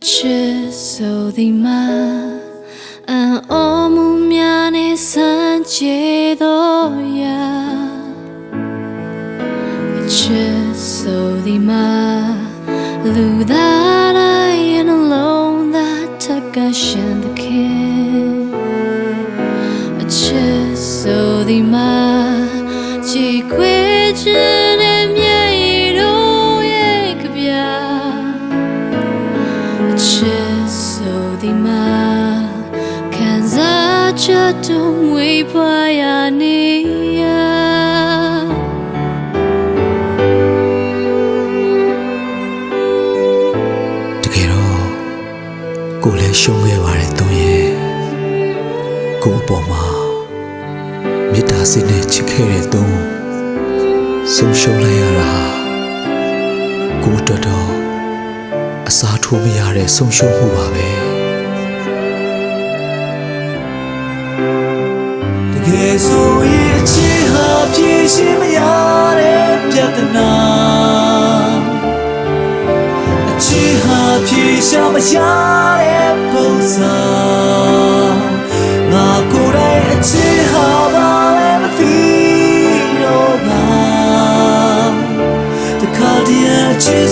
အချစ်ဆိုသည်မှာအံ့ဩမှုများနဲ့ဆန်းကျဲသောရာအချစ်ဆိုသည်မှာလူသားတိုင်းရဲ့နှလုံးသားထက်ကရှင်သခင်အချစ်ဆိုသည်မှာကြည်ခွေခြင်း ချက်တူမွေးဖွာရနေရတကယ်တော့ကိုလည်းရှုံးခဲ့ပါတယ်တုံးရဲ့ကိုအပေါ်မှာမေတ္တာစိတ်နဲ့ချစ်ခဲ့တဲ့တုံးဆုံးရှုံးလိုက်ရတာဟာကိုအတွက်တော့အစားထိုးမရတဲ့ဆုံးရှုံးမှုပါပဲ တကယ်ဆိုရင်အချစ်ဟာဖြေရှင်းမရတဲ့ပြဿနာအချစ်ဟာဖြေရှားမရတဲ့ပုံစံငါကိုယ်တိုင်အချစ်ဟာဘာလဲမသိတော့ပါတခါတည်းအချစ်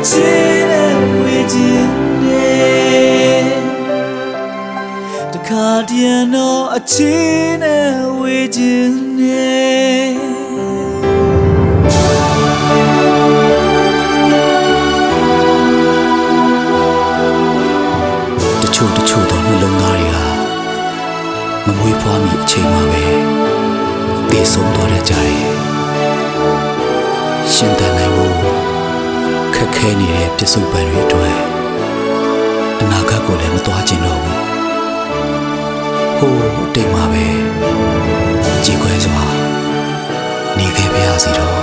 တော့အချစ်နဲ့ဝေခြင်းနဲ့တခါတည်းတော့အချစ်နဲ့ဝေခြင်းနဲ့တချို့တချို့သောနှလုံးသားတွေကမမွေးဖွားမီအချိန်မှာပဲတည်ဆုံးသွားတတ်ကြတယ်ရှင်တန်နိုင်မှု ခက်ခဲနေတဲ့ပြစ္ဆုတ်ပံတွေအတွက်အနာဂတ်ကိုလည်းမသွားကျင်တော့ဘူးဟိုးအတိတ်မှာပဲကြည်ခွဲစွာနေခဲ့ပါရစီတော့